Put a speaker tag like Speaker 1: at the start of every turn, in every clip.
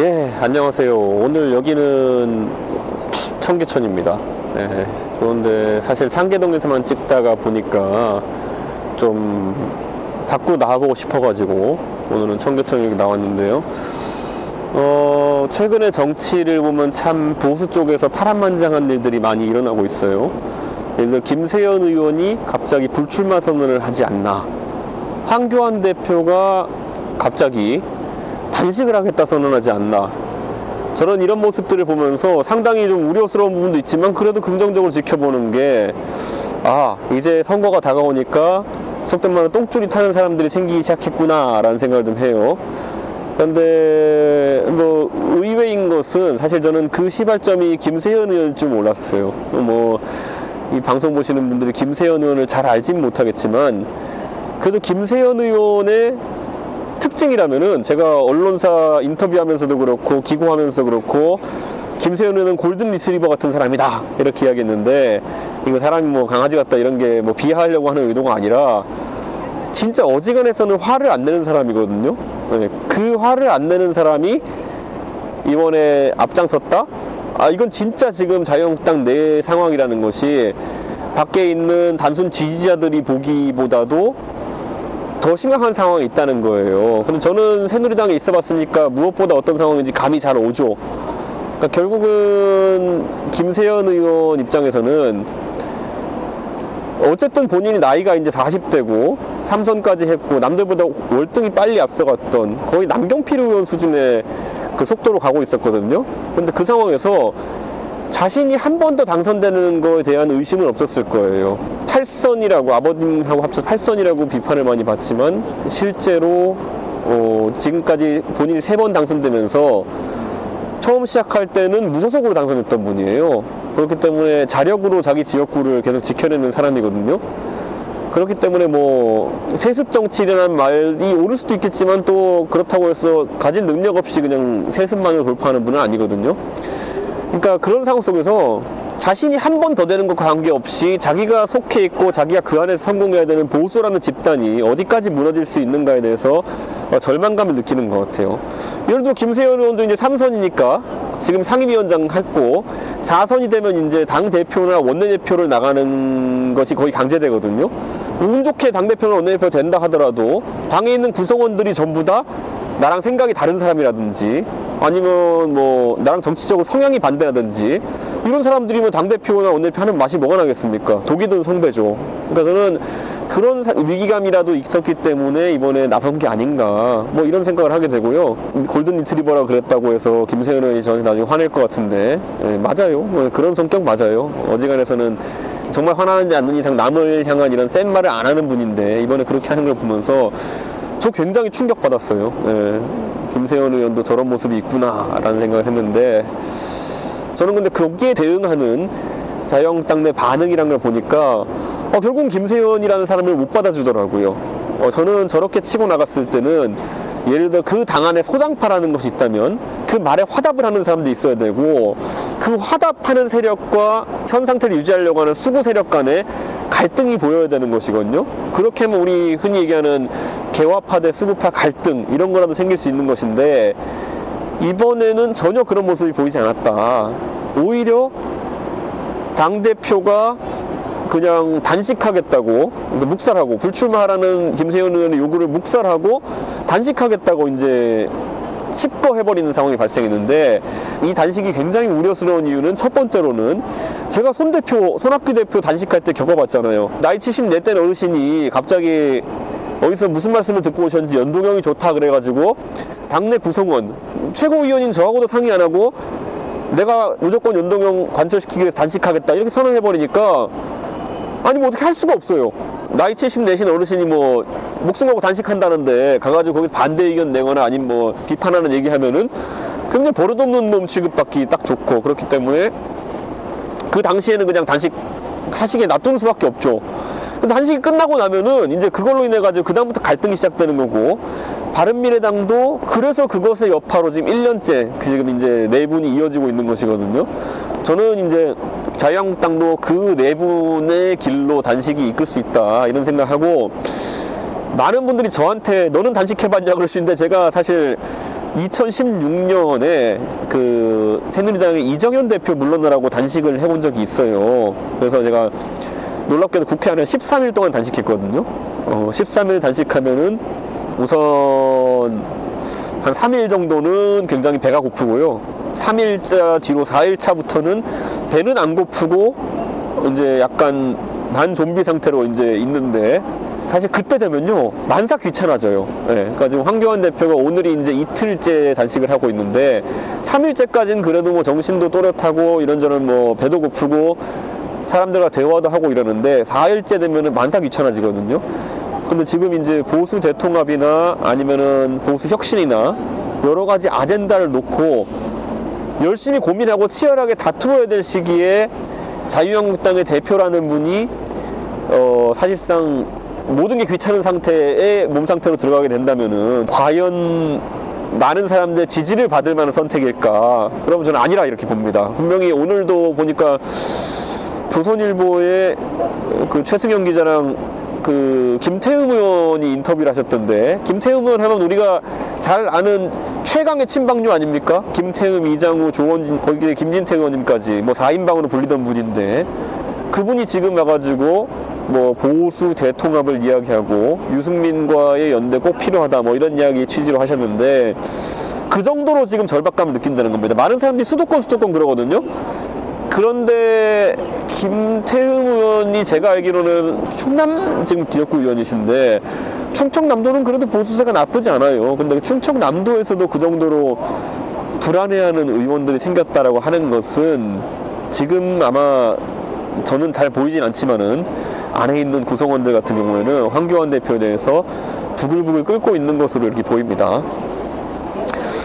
Speaker 1: 예, 안녕하세요. 오늘 여기는 청계천입니다. 예, 그런데 사실 상계동에서만 찍다가 보니까 좀 밖으로 나와보고 싶어가지고 오늘은 청계천 여기 나왔는데요. 어, 최근에 정치를 보면 참 보수 쪽에서 파란만장한 일들이 많이 일어나고 있어요. 예를 들어 김세연 의원이 갑자기 불출마 선언을 하지 않나. 황교안 대표가 갑자기 단식을 하겠다 선언하지 않나. 저는 이런 모습들을 보면서 상당히 좀 우려스러운 부분도 있지만 그래도 긍정적으로 지켜보는 게, 아, 이제 선거가 다가오니까 속된 말로 똥줄이 타는 사람들이 생기기 시작했구나라는 생각을 좀 해요. 그런데 뭐 의외인 것은 사실 저는 그 시발점이 김세현 의원일 줄 몰랐어요. 뭐 이 방송 보시는 분들이 김세현 의원을 잘 알진 못하겠지만 그래도 김세현 의원의 특징이라면은 제가 언론사 인터뷰하면서도 그렇고 기고하면서 그렇고 김세현 의원은 골든 리트리버 같은 사람이다 이렇게 이야기했는데 이거 사람이 뭐 강아지 같다 이런 게 뭐 비하하려고 하는 의도가 아니라 진짜 어지간해서는 화를 안 내는 사람이거든요. 네, 그 화를 안 내는 사람이 이번에 앞장섰다? 아, 이건 진짜 지금 자유한국당 내 상황이라는 것이 밖에 있는 단순 지지자들이 보기보다도 더 심각한 상황이 있다는 거예요. 근데 저는 새누리당에 있어 봤으니까 무엇보다 어떤 상황인지 감이 잘 오죠. 그러니까 결국은 김세연 의원 입장에서는 어쨌든 본인이 나이가 이제 40대고 삼선까지 했고 남들보다 월등히 빨리 앞서갔던 거의 남경필 의원 수준의 그 속도로 가고 있었거든요. 근데 그 상황에서 자신이 한 번 더 당선되는 거에 대한 의심은 없었을 거예요. 8선이라고 아버님하고 합쳐 8선이라고 비판을 많이 받지만 실제로 어, 지금까지 본인이 세 번 당선되면서 처음 시작할 때는 무소속으로 당선됐던 분이에요. 그렇기 때문에 자력으로 자기 지역구를 계속 지켜내는 사람이거든요. 그렇기 때문에 뭐 세습 정치라는 말이 옳을 수도 있겠지만 또 그렇다고 해서 가진 능력 없이 그냥 세습만을 돌파하는 분은 아니거든요. 그러니까 그런 상황 속에서 자신이 한 번 더 되는 것과 관계없이 자기가 속해 있고 자기가 그 안에서 성공해야 되는 보수라는 집단이 어디까지 무너질 수 있는가에 대해서 어, 절망감을 느끼는 것 같아요. 예를 들어 김세현 의원도 이제 3선이니까 지금 상임위원장 했고 4선이 되면 이제 당 대표나 원내대표를 나가는 것이 거의 강제되거든요. 운 좋게 당 대표나 원내대표 된다 하더라도 당에 있는 구성원들이 전부 다 나랑 생각이 다른 사람이라든지 아니면 뭐 나랑 정치적으로 성향이 반대라든지 이런 사람들이면 당대표나 원내대표 하는 맛이 뭐가 나겠습니까? 독이 든 성배죠. 그러니까 저는 그런 사- 위기감이라도 있었기 때문에 이번에 나선 게 아닌가 뭐 이런 생각을 하게 되고요. 골든 리트리버라 그랬다고 해서 김세현 의원이 저한테 나중에 화낼 것 같은데 예, 맞아요. 뭐 그런 성격 맞아요. 어지간해서는 정말 화나지 않는 이상 남을 향한 이런 센 말을 안 하는 분인데 이번에 그렇게 하는 걸 보면서 저 굉장히 충격받았어요. 예. 김세현 의원도 저런 모습이 있구나라는 생각을 했는데 저는 근데 거기에 대응하는 자유한국당 내 반응이란 걸 보니까 어, 결국은 김세현이라는 사람을 못 받아주더라고요. 어, 저는 저렇게 치고 나갔을 때는 예를 들어 그 당 안에 소장파라는 것이 있다면 그 말에 화답을 하는 사람도 있어야 되고 그 화답하는 세력과 현 상태를 유지하려고 하는 수구 세력 간에 갈등이 보여야 되는 것이거든요. 그렇게 하면 우리 흔히 얘기하는 개화파 대 수구파 갈등 이런 거라도 생길 수 있는 것인데 이번에는 전혀 그런 모습이 보이지 않았다. 오히려 당 대표가 그냥 단식하겠다고 그러니까 묵살하고 불출마하라는 김세현 의원의 요구를 묵살하고 단식하겠다고 이제 칩거해버리는 상황이 발생했는데 이 단식이 굉장히 우려스러운 이유는 첫 번째로는 제가 손 대표, 손학규 대표 단식할 때 겪어봤잖아요. 나이 74된 어르신이 갑자기 어디서 무슨 말씀을 듣고 오셨는지 연동형이 좋다 그래가지고 당내 구성원 최고위원인 저하고도 상의 안 하고 내가 무조건 연동형 관철시키기 위해서 단식하겠다 이렇게 선언해버리니까 아니 뭐 어떻게 할 수가 없어요. 나이 70 내신 어르신이 뭐 목숨 걸고 단식한다는데 가가지고 거기서 반대 의견 내거나 아니면 뭐 비판하는 얘기하면은 굉장히 버릇없는 놈 취급받기 딱 좋고 그렇기 때문에 그 당시에는 그냥 단식 하시게 놔두는 수밖에 없죠. 근데 단식이 끝나고 나면은 이제 그걸로 인해 가지고 그 다음부터 갈등이 시작되는 거고 바른미래당도 그래서 그것의 여파로 지금 1년째 지금 이제 내분이 이어지고 있는 것이거든요. 저는 이제 자유한국당도 그 내분의 길로 단식이 이끌 수 있다 이런 생각하고 많은 분들이 저한테 너는 단식해봤냐 그러시는데 제가 사실 2016년에 그 새누리당의 이정현 대표 물러나라고 단식을 해본 적이 있어요. 그래서 제가 놀랍게도 국회 안에 13일 동안 단식했거든요. 어, 13일 단식하면은 우선 한 3일 정도는 굉장히 배가 고프고요. 3일차 뒤로 4일차부터는 배는 안 고프고 이제 약간 반 좀비 상태로 이제 있는데 사실 그때 되면요 만삭 귀찮아져요. 예, 그러니까 지금 황교안 대표가 오늘이 이제 이틀째 단식을 하고 있는데 3일째까지는 그래도 뭐 정신도 또렷하고 이런저런 뭐 배도 고프고 사람들과 대화도 하고 이러는데 4일째 되면은 만삭 귀찮아지거든요. 근데 지금 이제 보수 대통합이나 아니면은 보수 혁신이나 여러 가지 아젠다를 놓고 열심히 고민하고 치열하게 다투어야 될 시기에 자유한국당의 대표라는 분이 어 사실상 모든 게 귀찮은 상태의 몸 상태로 들어가게 된다면은 과연 많은 사람들의 지지를 받을 만한 선택일까? 그러면 저는 아니라 이렇게 봅니다. 분명히 오늘도 보니까 조선일보의 그 최승현 기자랑 그 김태흠 의원이 인터뷰를 하셨던데 김태흠 의원 하면 우리가 잘 아는 최강의 친박류 아닙니까? 김태흠, 이장우, 조원진, 거기에 김진태 의원님까지 뭐 4인방으로 불리던 분인데 그분이 지금 와가지고 뭐 보수 대통합을 이야기하고 유승민과의 연대 꼭 필요하다 뭐 이런 이야기 취지로 하셨는데 그 정도로 지금 절박감을 느낀다는 겁니다. 많은 사람들이 수도권 수도권 그러거든요. 그런데 김태흠 의원이 제가 알기로는 충남 지금 지역구 의원이신데 충청남도는 그래도 보수세가 나쁘지 않아요. 근데 충청남도에서도 그 정도로 불안해하는 의원들이 생겼다라고 하는 것은 지금 아마 저는 잘 보이진 않지만은 안에 있는 구성원들 같은 경우에는 황교안 대표에 대해서 부글부글 끓고 있는 것으로 이렇게 보입니다.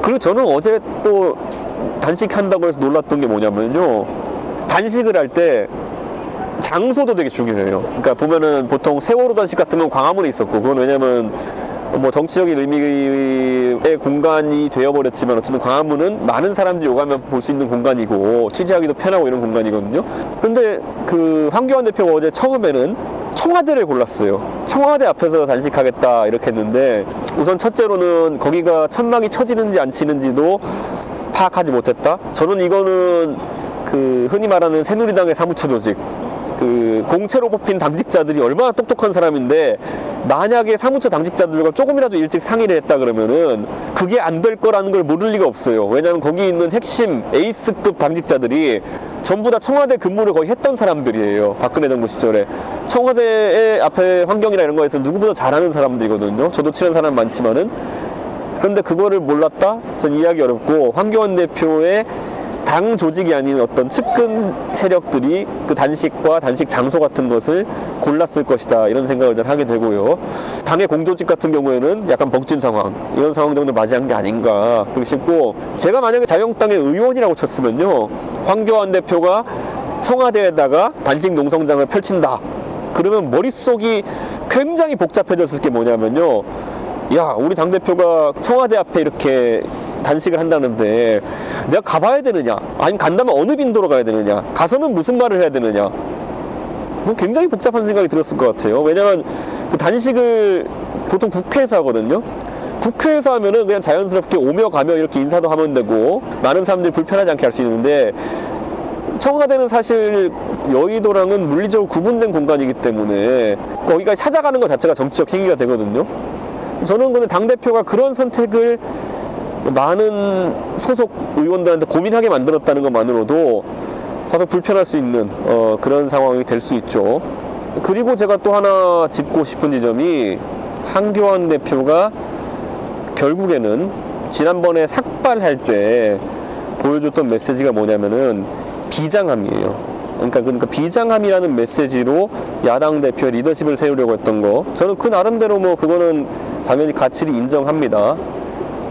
Speaker 1: 그리고 저는 어제 또 단식한다고 해서 놀랐던 게 뭐냐면요. 단식을 할 때 장소도 되게 중요해요. 그러니까 보면은 보통 세월호 단식 건 광화문에 있었고, 그건 왜냐면 뭐 정치적인 의미의 공간이 되어버렸지만 어쨌든 광화문은 많은 사람들이 오가면 볼 수 있는 공간이고 취재하기도 편하고 이런 공간이거든요. 근데 그 황교안 대표가 어제 처음에는 청와대를 골랐어요. 청와대 앞에서 단식하겠다 이렇게 했는데 우선 첫째로는 거기가 천막이 쳐지는지 안 치는지도 파악하지 못했다. 저는 이거는 그 흔히 말하는 새누리당의 사무처 조직 그 공채로 뽑힌 당직자들이 얼마나 똑똑한 사람인데 만약에 사무처 당직자들과 조금이라도 일찍 상의를 했다 그러면은 그게 안 될 거라는 걸 모를 리가 없어요. 왜냐하면 거기 있는 핵심 에이스급 당직자들이 전부 다 청와대 근무를 거의 했던 사람들이에요. 박근혜 정부 시절에 청와대 앞에 환경이나 이런 거에서 누구보다 잘하는 사람들이거든요. 저도 친한 사람 많지만은 그런데 그거를 몰랐다? 전 이해하기 어렵고 황교안 대표의 당 조직이 아닌 어떤 측근 세력들이 그 단식과 단식 장소 같은 것을 골랐을 것이다 이런 생각을 전 하게 되고요. 당의 공조직 같은 경우에는 약간 벅진 상황 이런 상황 정도 맞이한 게 아닌가 싶고 제가 만약에 자유한국당의 의원이라고 쳤으면요 황교안 대표가 청와대에다가 단식 농성장을 펼친다 그러면 머릿속이 굉장히 복잡해졌을 게 뭐냐면요 야 우리 당대표가 청와대 앞에 이렇게 단식을 한다는데 내가 가봐야 되느냐? 아니면 간다면 어느 빈도로 가야 되느냐? 가서는 무슨 말을 해야 되느냐? 뭐 굉장히 복잡한 생각이 들었을 것 같아요. 왜냐면 그 단식을 보통 국회에서 하거든요. 국회에서 하면은 그냥 자연스럽게 오며 가며 이렇게 인사도 하면 되고 많은 사람들이 불편하지 않게 할 수 있는데 청와대는 사실 여의도랑은 물리적으로 구분된 공간이기 때문에 거기까지 찾아가는 것 자체가 정치적 행위가 되거든요. 저는 근데 당대표가 그런 선택을 많은 소속 의원들한테 고민하게 만들었다는 것만으로도 다소 불편할 수 있는 어, 그런 상황이 될 수 있죠. 그리고 제가 또 하나 짚고 싶은 지점이 한교안 대표가 결국에는 지난번에 삭발할 때 보여줬던 메시지가 뭐냐면은 비장함이에요. 그러니까, 그러니까 비장함이라는 메시지로 야당 대표의 리더십을 세우려고 했던 거. 저는 그 나름대로 뭐 그거는 당연히 가치를 인정합니다.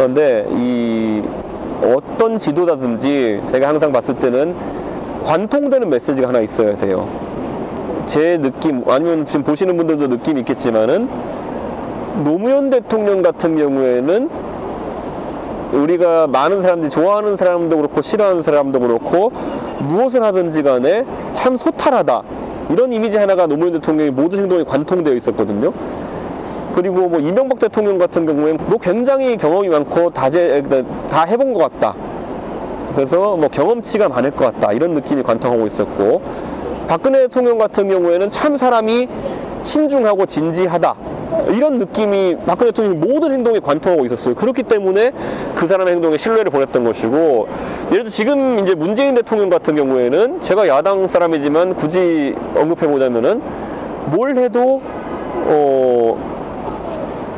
Speaker 1: 그런데 이 어떤 지도자든지 제가 항상 봤을 때는 관통되는 메시지가 하나 있어야 돼요. 제 느낌 아니면 지금 보시는 분들도 느낌이 있겠지만은 노무현 대통령 같은 경우에는 우리가 많은 사람들이 좋아하는 사람도 그렇고 싫어하는 사람도 그렇고 무엇을 하든지 간에 참 소탈하다 이런 이미지 하나가 노무현 대통령의 모든 행동에 관통되어 있었거든요. 그리고 뭐 이명박 대통령 같은 경우에는 뭐 굉장히 경험이 많고 다재 다 해본 것 같다. 그래서 뭐 경험치가 많을 것 같다 이런 느낌이 관통하고 있었고 박근혜 대통령 같은 경우에는 참 사람이 신중하고 진지하다 이런 느낌이 박근혜 대통령의 모든 행동에 관통하고 있었어요. 그렇기 때문에 그 사람의 행동에 신뢰를 보냈던 것이고 예를 들어 지금 이제 문재인 대통령 같은 경우에는 제가 야당 사람이지만 굳이 언급해 보자면은 뭘 해도 어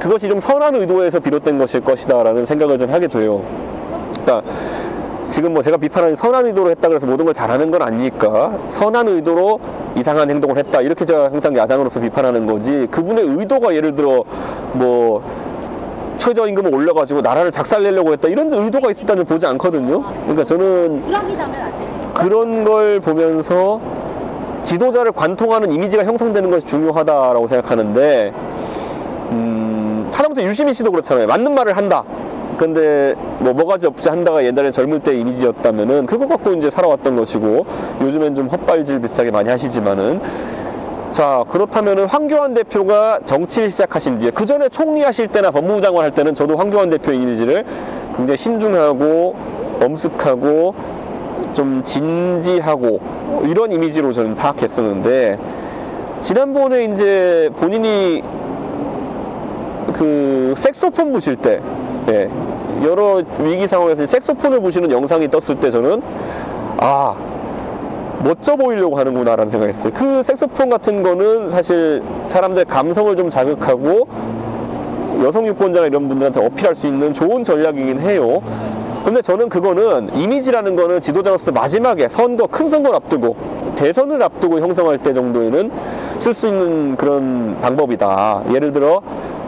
Speaker 1: 그것이 좀 선한 의도에서 비롯된 것일 것이다라는 생각을 좀 하게 돼요. 그러니까 지금 뭐 제가 비판하는 선한 의도로 했다 그래서 모든 걸 잘하는 건 아니니까 선한 의도로 이상한 행동을 했다 이렇게 제가 항상 야당으로서 비판하는 거지 그분의 의도가 예를 들어 뭐 최저임금을 올려가지고 나라를 작살내려고 했다 이런 의도가 있었다는 보지 않거든요 그러니까 저는. 그런 걸 보면서 지도자를 관통하는 이미지가 형성되는 것이 중요하다라고 생각하는데 음, 하다못해 유시민 씨도 그렇잖아요. 맞는 말을 한다. 근데 뭐 뭐가지 없지 한다가 옛날에 젊을 때 이미지였다면은 그거 갖고 이제 살아왔던 것이고 요즘엔 좀 헛발질 비슷하게 많이 하시지만은. 자 그렇다면은 황교안 대표가 정치를 시작하신 뒤에 그 전에 총리하실 때나 법무부 장관 할 때는 저도 황교안 대표의 이미지를 굉장히 신중하고 엄숙하고 좀 진지하고 이런 이미지로 저는 파악했었는데 지난번에 이제 본인이 그 색소폰 부실 때 예, 여러 위기 상황에서 색소폰을 부시는 영상이 떴을 때 저는 아 멋져 보이려고 하는구나라는 생각했어요. 그 색소폰 같은 거는 사실 사람들 감성을 좀 자극하고 여성 유권자나 이런 분들한테 어필할 수 있는 좋은 전략이긴 해요. 근데 저는 그거는 이미지라는 거는 지도자로서 마지막에 선거, 큰 선거를 앞두고 대선을 앞두고 형성할 때 정도에는 쓸 수 있는 그런 방법이다. 예를 들어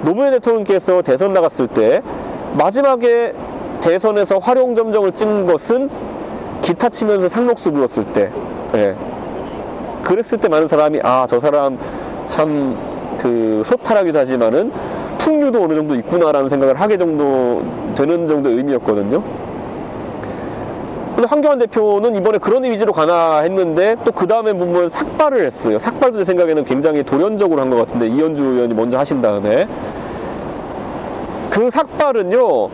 Speaker 1: 노무현 대통령께서 대선 나갔을 때 마지막에 대선에서 활용점정을 찍은 것은 기타 치면서 상록수 불렀을 때, 예. 그랬을 때 많은 사람이 아 저 사람 참 그 소탈하기도 하지만은 풍류도 어느 정도 있구나라는 생각을 하게 정도 되는 정도의 의미였거든요. 근데 황교안 대표는 이번에 그런 이미지로 가나 했는데 또 그 다음에 보면 삭발을 했어요. 삭발도 제 생각에는 굉장히 돌연적으로 한 것 같은데 이현주 의원이 먼저 하신 다음에 그 삭발은요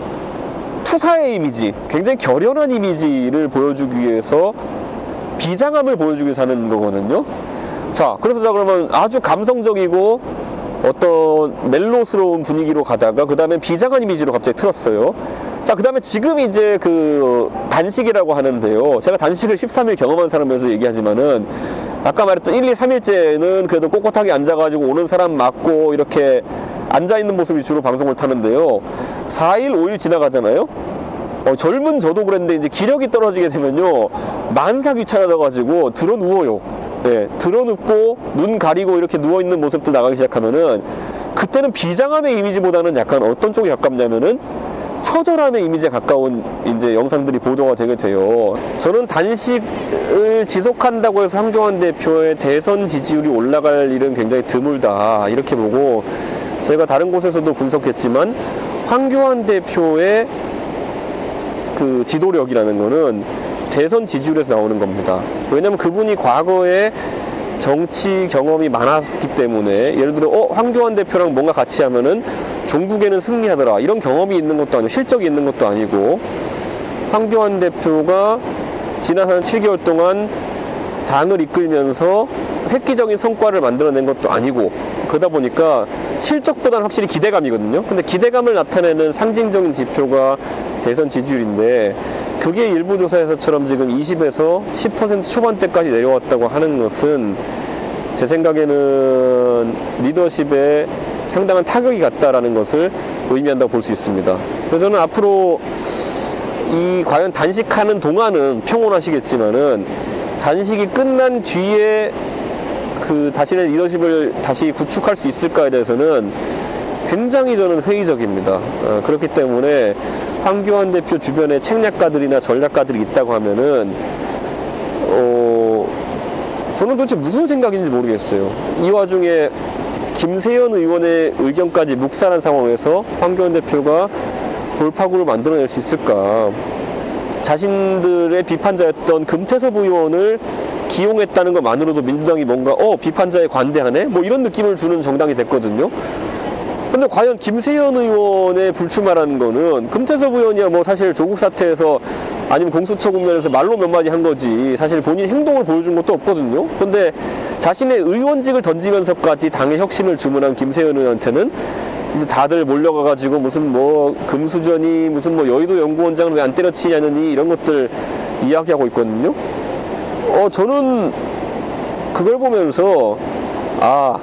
Speaker 1: 투사의 이미지, 굉장히 결연한 이미지를 보여주기 위해서 비장함을 보여주기 위해서 하는 거거든요. 자, 그래서 자 그러면 아주 감성적이고 어떤 멜로스러운 분위기로 가다가 그 다음에 비장한 이미지로 갑자기 틀었어요. 자, 그 다음에 지금 이제 그 단식이라고 하는데요. 제가 단식을 13일 경험한 사람에서 얘기하지만은 아까 말했던 1, 2, 3일째는 그래도 꼿꼿하게 앉아가지고 오는 사람 맞고 이렇게 앉아있는 모습이 주로 방송을 타는데요. 4일, 5일 지나가잖아요. 어, 젊은 저도 그랬는데 이제 기력이 떨어지게 되면요 만사 귀찮아져가지고 들어 누워요. 예, 들어 눕고 눈 가리고 이렇게 누워 있는 모습들 나가기 시작하면은 그때는 비장함의 이미지보다는 약간 어떤 쪽에 가깝냐면은 처절함의 이미지에 가까운 이제 영상들이 보도가 되게 돼요. 저는 단식을 지속한다고 해서 황교안 대표의 대선 지지율이 올라갈 일은 굉장히 드물다 이렇게 보고 제가 다른 곳에서도 분석했지만 황교안 대표의 그 지도력이라는 거는 대선 지지율에서 나오는 겁니다. 왜냐면 그분이 과거에 정치 경험이 많았기 때문에 예를 들어 어 황교안 대표랑 뭔가 같이 하면은 종북에는 승리하더라 이런 경험이 있는 것도 아니고 실적이 있는 것도 아니고 황교안 대표가 지난 한 7개월 동안 당을 이끌면서 획기적인 성과를 만들어낸 것도 아니고 그러다 보니까 실적보다는 확실히 기대감이거든요. 근데 기대감을 나타내는 상징적인 지표가 대선 지지율인데 그게 일부 조사에서처럼 지금 20에서 10% 초반대까지 내려왔다고 하는 것은 제 생각에는 리더십에 상당한 타격이 갔다라는 것을 의미한다고 볼 수 있습니다. 그래서 저는 앞으로 이 과연 단식하는 동안은 평온하시겠지만은 단식이 끝난 뒤에 그 자신의 리더십을 다시 구축할 수 있을까에 대해서는 굉장히 저는 회의적입니다. 어, 그렇기 때문에 황교안 대표 주변에 책략가들이나 전략가들이 있다고 하면은 어, 저는 도대체 무슨 생각인지 모르겠어요. 이 와중에 김세연 의원의 의견까지 묵살한 상황에서 황교안 대표가 돌파구를 만들어낼 수 있을까? 자신들의 비판자였던 금태섭 의원을 기용했다는 것만으로도 민주당이 뭔가 어 비판자에 관대하네 뭐 이런 느낌을 주는 정당이 됐거든요. 근데 과연 김세현 의원의 불출마라는 거는 금태섭 의원이야 뭐 사실 조국 사태에서 아니면 공수처 국면에서 말로 몇 마디 한 거지 사실 본인 행동을 보여준 것도 없거든요. 근데 자신의 의원직을 던지면서까지 당의 혁신을 주문한 김세현 의원한테는 이제 다들 몰려가가지고 무슨 뭐 금수전이 무슨 뭐 여의도 연구원장을 왜 안 때려치냐느니 이런 것들 이야기하고 있거든요. 어 저는 그걸 보면서 아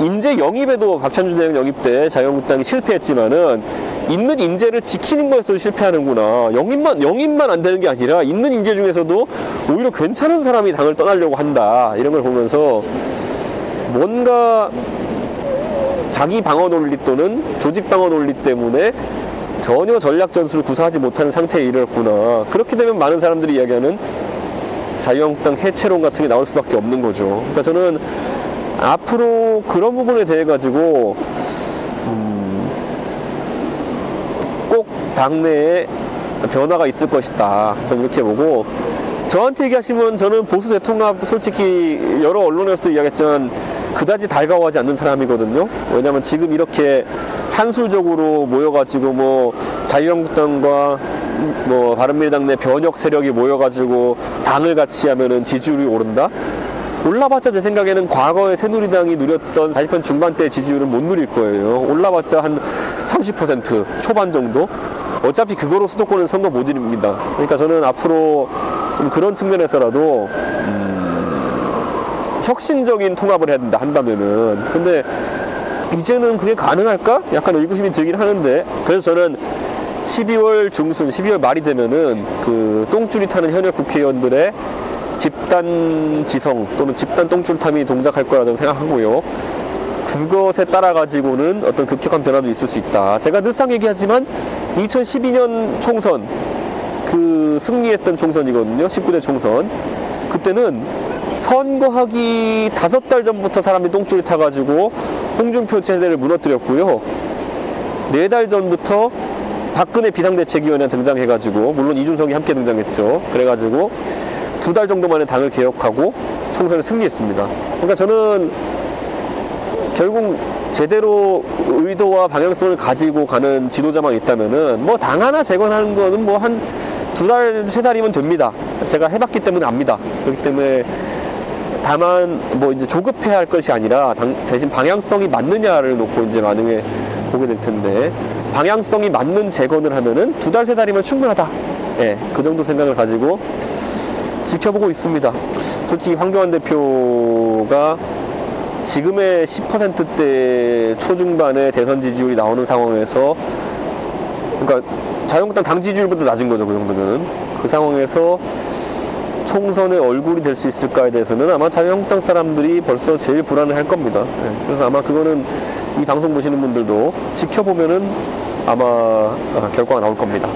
Speaker 1: 인재 영입에도 박찬준 대행 영입 때 자유한국당이 실패했지만은 있는 인재를 지키는 거에서 실패하는구나. 영입만 영입만 안 되는 게 아니라 있는 인재 중에서도 오히려 괜찮은 사람이 당을 떠나려고 한다. 이런 걸 보면서 뭔가 자기 방어 논리 또는 조직 방어 논리 때문에 전혀 전략 전술을 구사하지 못하는 상태에 이르렀구나. 그렇게 되면 많은 사람들이 이야기하는 자유한국당 해체론 같은 게 나올 수밖에 없는 거죠. 그러니까 저는 앞으로 그런 부분에 대해 가지고 음, 꼭 당내에 변화가 있을 것이다. 저는 이렇게 보고 저한테 얘기하시면 저는 보수 대통합 솔직히 여러 언론에서도 이야기했지만 그다지 달가워하지 않는 사람이거든요. 왜냐하면 지금 이렇게 산술적으로 모여가지고 뭐 자유한국당과 뭐 바른미래당 내 변혁 세력이 모여가지고 당을 같이 하면은 지지율이 오른다. 올라봤자 제 생각에는 과거에 새누리당이 누렸던 40편 중반대 지지율은 못 누릴 거예요. 올라봤자 한 30% 초반 정도. 어차피 그거로 수도권은 선거 못 이룹니다. 그러니까 저는 앞으로 좀 그런 측면에서라도 음, 혁신적인 통합을 해야 된다 한다면은 근데 이제는 그게 가능할까? 약간 의구심이 들긴 하는데 그래서 저는 12월 중순, 12월 말이 되면은 그 똥줄이 타는 현역 국회의원들의 집단 지성 또는 집단 똥줄탐이 동작할 거라고 생각하고요. 그것에 따라 가지고는 어떤 급격한 변화도 있을 수 있다. 제가 늘상 얘기하지만 2012년 총선 그 승리했던 총선이거든요. 19대 총선. 그때는 선거하기 다섯 달 전부터 사람이 똥줄이 타가지고 홍준표 체제를 무너뜨렸고요. 네 달 전부터 박근혜 비상대책위원회 등장해가지고 물론 이준석이 함께 등장했죠. 그래가지고 두 달 정도 만에 당을 개혁하고 총선을 승리했습니다. 그러니까 저는 결국 제대로 의도와 방향성을 가지고 가는 지도자만 있다면은 뭐 당 하나 재건하는 거는 뭐 한 두 달, 세 달이면 됩니다. 제가 해봤기 때문에 압니다. 그렇기 때문에 다만 뭐 이제 조급해야 할 것이 아니라 당- 대신 방향성이 맞느냐를 놓고 이제 많은 보게 될 텐데 방향성이 맞는 재건을 하면은 두 달, 세 달이면 충분하다. 예, 그 정도 생각을 가지고 지켜보고 있습니다. 솔직히 황교안 대표가 지금의 10%대 초중반의 대선 지지율이 나오는 상황에서 그러니까 자유한국당 당 지지율보다 낮은 거죠 그 정도면 그 상황에서 총선의 얼굴이 될 수 있을까에 대해서는 아마 자유한국당 사람들이 벌써 제일 불안해 할 겁니다. 네, 그래서 아마 그거는 이 방송 보시는 분들도 지켜보면은 아마 아, 결과가 나올 겁니다